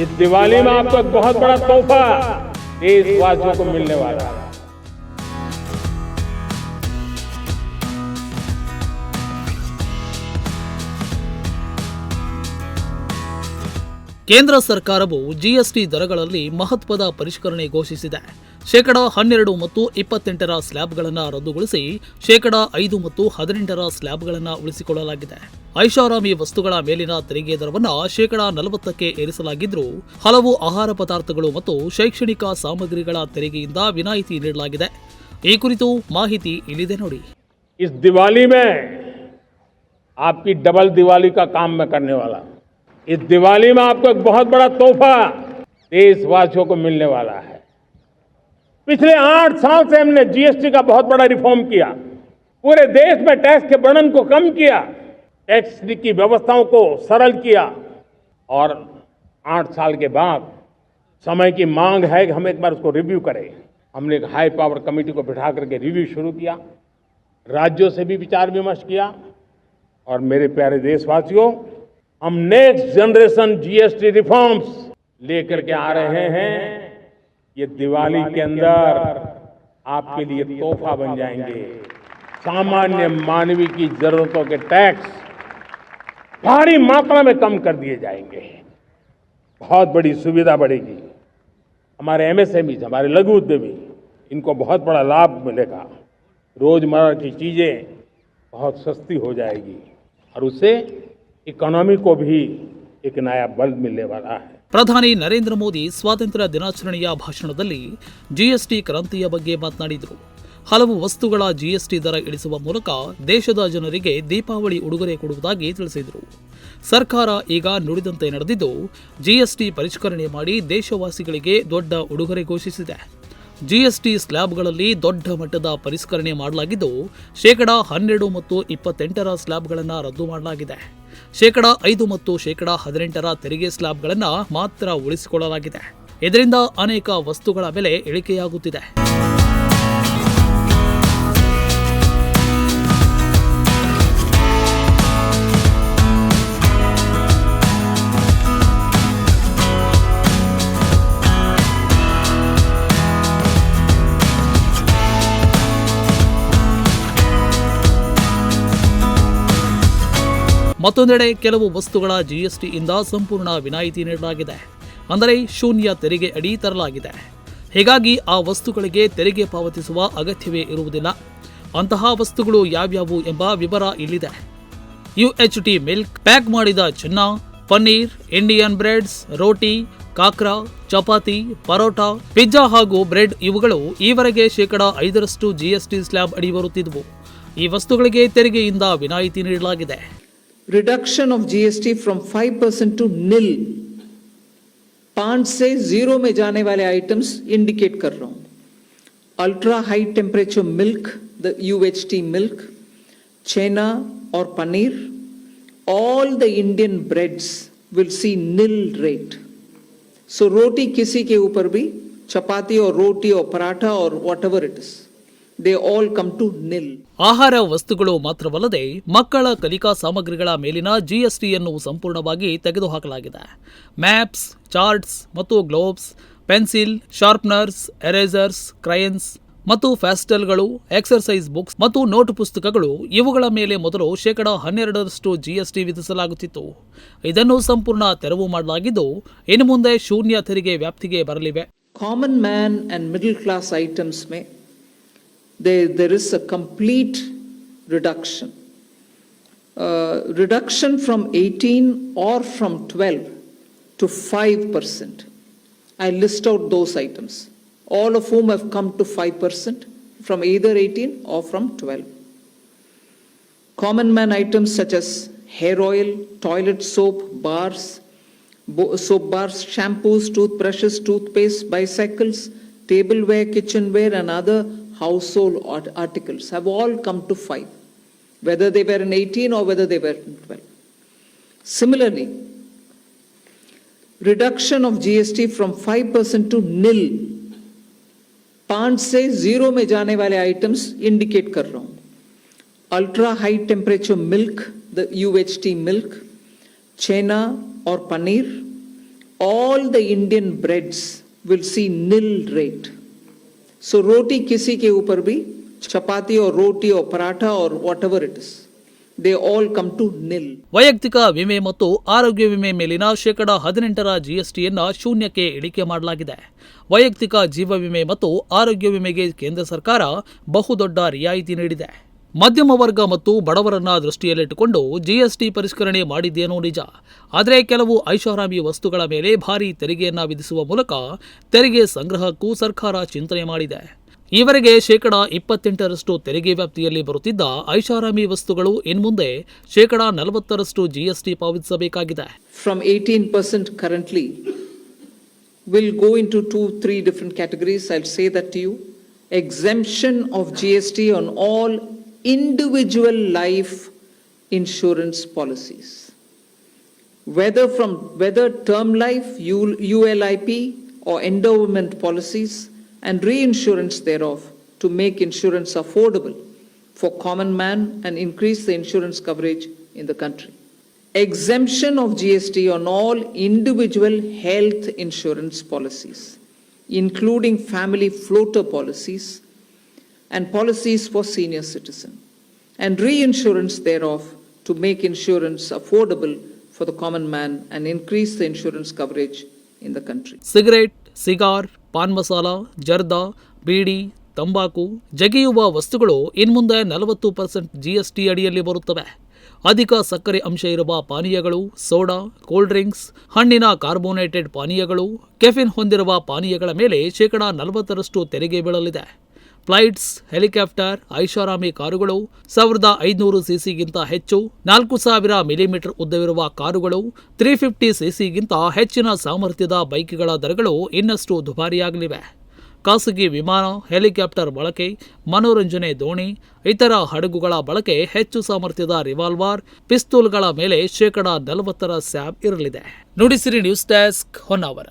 इस दिवाली में आपको एक बहुत बड़ा तोहफा देशवासियों को मिलने वाला है। ಕೇಂದ್ರ ಸರ್ಕಾರವು ಜಿಎಸ್ಟಿ ದರಗಳಲ್ಲಿ ಮಹತ್ವದ ಪರಿಷ್ಕರಣೆ ಘೋಷಿಸಿದೆ. ಶೇಕಡ ಹನ್ನೆರಡು ಮತ್ತು ಇಪ್ಪತ್ತೆಂಟರ ಸ್ಲ್ಯಾಬ್ಗಳನ್ನು ರದ್ದುಗೊಳಿಸಿ ಶೇಕಡ ಐದು ಮತ್ತು ಹದಿನೆಂಟರ ಸ್ಲ್ಯಾಬ್ಗಳನ್ನು ಉಳಿಸಿಕೊಳ್ಳಲಾಗಿದೆ. ಐಷಾರಾಮಿ ವಸ್ತುಗಳ ಮೇಲಿನ ತೆರಿಗೆ ದರವನ್ನು ಶೇಕಡ ನಲವತ್ತಕ್ಕೆ ಏರಿಸಲಾಗಿದ್ದರೂ, ಹಲವು ಆಹಾರ ಪದಾರ್ಥಗಳು ಮತ್ತು ಶೈಕ್ಷಣಿಕ ಸಾಮಗ್ರಿಗಳ ತೆರಿಗೆಯಿಂದ ವಿನಾಯಿತಿ ನೀಡಲಾಗಿದೆ. ಈ ಕುರಿತು ಮಾಹಿತಿ ಇಲ್ಲಿದೆ ನೋಡಿ. ದಿವಾಲಿ ದಿವಾಲಿ इस दिवाली में आपको एक बहुत बड़ा तोहफा देशवासियों को मिलने वाला है। पिछले आठ साल से हमने जीएसटी का बहुत बड़ा रिफॉर्म किया। पूरे देश में टैक्स के वर्णन को कम किया। टैक्स की व्यवस्थाओं को सरल किया। और आठ साल के बाद समय की मांग है कि हम एक बार उसको रिव्यू करें। हमने एक हाई पावर कमेटी को बिठा करके रिव्यू शुरू किया। राज्यों से भी विचार विमर्श किया। और मेरे प्यारे देशवासियों हम नेक्स्ट जनरेशन जीएसटी रिफॉर्म्स लेकर के आ रहे हैं। ये दिवाली के अंदर आपके लिए तोहफा बन जाएँगे। सामान्य मानवीय की जरूरतों के टैक्स भारी मात्रा में कम कर दिए जाएँगे। बहुत बड़ी सुविधा बढ़ेगी। हमारे एमएसएमई हमारे लघु उद्यमी इनको बहुत बड़ा लाभ मिलेगा। रोज़मर्रा की चीज़ें बहुत सस्ती हो जाएगी और उससे इकोनॉमी को भी एक नया बल मिलने वाला है ಪ್ರಧಾನಿ ನರೇಂದ್ರ ಮೋದಿ ಸ್ವಾತಂತ್ರ್ಯ ದಿನಾಚರಣೆಯ ಭಾಷಣದಲ್ಲಿ ಜಿಎಸ್ಟಿ ಕ್ರಾಂತಿಯ ಬಗ್ಗೆ ಮಾತನಾಡಿದರು ಹಲವು ವಸ್ತುಗಳ ಜಿಎಸ್ಟಿ ದರ ಇಳಿಸುವ ಮೂಲಕ ದೇಶದ ಜನರಿಗೆ ದೀಪಾವಳಿ ಉಡುಗೊರೆ ಕೊಡುವುದಾಗಿ ತಿಳಿಸಿದರು ಸರ್ಕಾರ ಈಗ ನುಡಿದಂತೆ ನಡೆದಿದ್ದು ಜಿಎಸ್ಟಿ ಪರಿಷ್ಕರಣೆ ಮಾಡಿ ದೇಶವಾಸಿಗಳಿಗೆ ದೊಡ್ಡ ಉಡುಗೊರೆ ಘೋಷಿಸಿದೆ ಜಿಎಸ್ಟಿ ಸ್ಲ್ಯಾಬ್ಗಳಲ್ಲಿ ದೊಡ್ಡ ಮಟ್ಟದ ಪರಿಷ್ಕರಣೆ ಮಾಡಲಾಗಿದ್ದು ಶೇಕಡ ಹನ್ನೆರಡು ಮತ್ತು ಇಪ್ಪತ್ತೆಂಟರ ಸ್ಲ್ಯಾಬ್ಗಳನ್ನು ರದ್ದು ಮಾಡಲಾಗಿದೆ ಶೇಕಡ ಐದು ಮತ್ತು ಶೇಕಡ ಹದಿನೆಂಟರ ತೆರಿಗೆ ಸ್ಲ್ಯಾಬ್ಗಳನ್ನು ಮಾತ್ರ ಉಳಿಸಿಕೊಳ್ಳಲಾಗಿದೆ. ಇದರಿಂದ ಅನೇಕ ವಸ್ತುಗಳ ಬೆಲೆ ಇಳಿಕೆಯಾಗುತ್ತಿದೆ. ಮತ್ತೊಂದೆಡೆ ಕೆಲವು ವಸ್ತುಗಳ ಜಿಎಸ್ಟಿಯಿಂದ ಸಂಪೂರ್ಣ ವಿನಾಯಿತಿ ನೀಡಲಾಗಿದೆ. ಅಂದರೆ ಶೂನ್ಯ ತೆರಿಗೆ ಅಡಿ ತರಲಾಗಿದೆ. ಹೀಗಾಗಿ ಆ ವಸ್ತುಗಳಿಗೆ ತೆರಿಗೆ ಪಾವತಿಸುವ ಅಗತ್ಯವೇ ಇರುವುದಿಲ್ಲ. ಅಂತಹ ವಸ್ತುಗಳು ಯಾವ್ಯಾವು ಎಂಬ ವಿವರ ಇಲ್ಲಿದೆ. ಯುಎಚ್ಟಿ ಮಿಲ್ಕ್ ಪ್ಯಾಕ್ ಮಾಡಿದ ಚಿನ್ನ, paneer Indian breads roti, khakhra, chapati, paratha, pizza ಹಾಗೂ ಬ್ರೆಡ್ ಇವುಗಳು ಈವರೆಗೆ ಶೇಕಡ ಐದರಷ್ಟು ಜಿಎಸ್ಟಿ ಸ್ಲ್ಯಾಬ್ ಅಡಿ ಬರುತ್ತಿದ್ವು. ಈ ವಸ್ತುಗಳಿಗೆ ತೆರಿಗೆಯಿಂದ ವಿನಾಯಿತಿ ನೀಡಲಾಗಿದೆ. Reduction of GST from 5% to nil पाँच से ज़ीरो में जाने वाले आइटम्स इंडिकेट कर रहा हूँ. Ultra high temperature milk the UHT milk chhena और paneer all the Indian breads will see nil rate so रोटी किसी के ऊपर भी चपाती और रोटी और पराठा और whatever it is they all come to nil ಆಹಾರ ವಸ್ತುಗಳು ಮಾತ್ರವಲ್ಲದೆ ಮಕ್ಕಳ ಕಲಿಕಾ ಸಾಮಗ್ರಿಗಳ ಮೇಲಿನ ಜಿಎಸ್ಟಿಯನ್ನು ಸಂಪೂರ್ಣವಾಗಿ ತೆಗೆದುಹಾಕಲಾಗಿದೆ. ಮ್ಯಾಪ್ಸ್ ಚಾರ್ಟ್ಸ್ ಮತ್ತು gloves pencil sharpeners erasers crayons ಮತ್ತು ಫ್ಯಾಸ್ಟಲ್ಗಳು ಎಕ್ಸರ್ಸೈಸ್ ಬುಕ್ಸ್ ಮತ್ತು ನೋಟ್ ಪುಸ್ತಕಗಳು ಇವುಗಳ ಮೇಲೆ ಮೊದಲು ಶೇಕಡ ಹನ್ನೆರಡರಷ್ಟು ಜಿಎಸ್ಟಿ ವಿಧಿಸಲಾಗುತ್ತಿತ್ತು. ಇದನ್ನು ಸಂಪೂರ್ಣ ತೆರವು ಮಾಡಲಾಗಿದ್ದು ಇನ್ನು ಮುಂದೆ ಶೂನ್ಯ ತೆರಿಗೆ ವ್ಯಾಪ್ತಿಗೆ ಬರಲಿವೆ. Common man and middle class items may there, there is a complete reduction. Uh, reduction from 18 or from 12 to 5% i list out those items all of whom have come to 5% from either 18 or from 12 common man items such as hair oil toilet soap bars soap bars, shampoos, toothbrushes, toothpaste, bicycles, tableware, kitchenware, and other household art- articles have all come to five, whether they were in 18 or whether they were in 12. Similarly, reduction of GST from 5% to nil. पांच से zero में जाने वाले items indicate कर रहा हूं ultra high temperature milk the UHT milk chhena और paneer all the Indian breads will see nil rate. So roti kisi ke upar bhi, chapati roti roti paratha paratha what whatever it is, they all come to nil. ವೈಯಕ್ತಿಕ ವಿಮೆ ಮತ್ತು ಆರೋಗ್ಯ ವಿಮೆ ಮೇಲಿನ ಶೇಕಡ ಹದಿನೆಂಟರ ಜಿಎಸ್ಟಿಯನ್ನ ಶೂನ್ಯಕ್ಕೆ ಇಳಿಕೆ ಮಾಡಲಾಗಿದೆ ವೈಯಕ್ತಿಕ ಜೀವ ವಿಮೆ ಮತ್ತು ಆರೋಗ್ಯ ವಿಮೆಗೆ ಕೇಂದ್ರ ಸರ್ಕಾರ ಬಹುದೊಡ್ಡ ರಿಯಾಯಿತಿ ನೀಡಿದೆ ಮಧ್ಯಮ ವರ್ಗ ಮತ್ತು ಬಡವರನ್ನ ದೃಷ್ಟಿಯಲ್ಲಿಟ್ಟುಕೊಂಡು ಜಿಎಸ್ಟಿ ಪರಿಷ್ಕರಣೆ ಮಾಡಿದ್ದೇನೋ ನಿಜ. ಆದರೆ ಕೆಲವು ಐಷಾರಾಮಿ ವಸ್ತುಗಳ ಮೇಲೆ ಭಾರಿ ತೆರಿಗೆಯನ್ನ ವಿಧಿಸುವ ಮೂಲಕ ತೆರಿಗೆ ಸಂಗ್ರಹಕ್ಕೂ ಸರ್ಕಾರ ಚಿಂತನೆ ಮಾಡಿದೆ. ಈವರೆಗೆ ಶೇಕಡಾ ಇಪ್ಪತ್ತೆಂಟರಷ್ಟು ತೆರಿಗೆ ವ್ಯಾಪ್ತಿಯಲ್ಲಿ ಬರುತ್ತಿದ್ದ ಐಷಾರಾಮಿ ವಸ್ತುಗಳು ಇನ್ಮುಂದೆ ಶೇಕಡ ನಲವತ್ತರಷ್ಟು GST ಪಾವತಿಸಬೇಕಾಗಿದೆ. From 18% currently will go into three different categories categories. Say to you Exemption of GST on all individual life insurance policies. Whether from, whether term life, ULIP or endowment policies and reinsurance thereof to make insurance affordable for common man and increase the insurance coverage in the country exemption of GST on all individual health insurance policies, including family floater policies and policies for senior citizen, and reinsurance thereof to make insurance affordable for the common man and increase the insurance coverage in the country. Cigarette, cigar, ಪಾನ್ ಮಸಾಲ ಜರ್ದಾ ಬೀಡಿ ತಂಬಾಕು ಜಗಿಯುವ ವಸ್ತುಗಳು ಇನ್ಮುಂದೆ ನಲವತ್ತು percent GST ಅಡಿಯಲ್ಲಿ ಬರುತ್ತವೆ ಅಧಿಕ ಸಕ್ಕರೆ ಅಂಶ ಇರುವ ಪಾನೀಯಗಳು ಸೋಡಾ ಕೋಲ್ಡ್ ಡ್ರಿಂಕ್ಸ್ ಹಣ್ಣಿನ ಕಾರ್ಬೋನೇಟೆಡ್ ಪಾನೀಯಗಳು ಕೆಫಿನ್ ಹೊಂದಿರುವ ಪಾನೀಯಗಳ ಮೇಲೆ ಶೇಕಡಾ ನಲವತ್ತರಷ್ಟು ತೆರಿಗೆ ಬೀಳಲಿದೆ ಫ್ಲೈಟ್ಸ್, ಹೆಲಿಕಾಪ್ಟರ್, ಐಷಾರಾಮಿ ಕಾರುಗಳು, ಸಾವಿರದ ಐದುನೂರು ಸಿಸಿಗಿಂತ ಹೆಚ್ಚು, ನಾಲ್ಕು ಸಾವಿರ ಮಿಲಿಮೀಟರ್ ಉದ್ದವಿರುವ ಕಾರುಗಳು ತ್ರೀ ಫಿಫ್ಟಿ ಸಿಸಿಗಿಂತ ಹೆಚ್ಚಿನ ಸಾಮರ್ಥ್ಯದ ಬೈಕ್ಗಳ ದರಗಳು ಇನ್ನಷ್ಟು ದುಬಾರಿಯಾಗಲಿವೆ. ಖಾಸಗಿ ವಿಮಾನ, ಹೆಲಿಕಾಪ್ಟರ್ ಬಳಕೆ, ಮನೋರಂಜನೆ ದೋಣಿ, ಇತರ ಹಡಗುಗಳ ಬಳಕೆ ಹೆಚ್ಚು ಸಾಮರ್ಥ್ಯದ ರಿವಾಲ್ವರ್, ಪಿಸ್ತೂಲ್ಗಳ ಮೇಲೆ ಶೇಕಡ ನಲವತ್ತರ ಸ್ಯಾಬ್ ಇರಲಿದೆ. Nudisiri news desk Honnavar.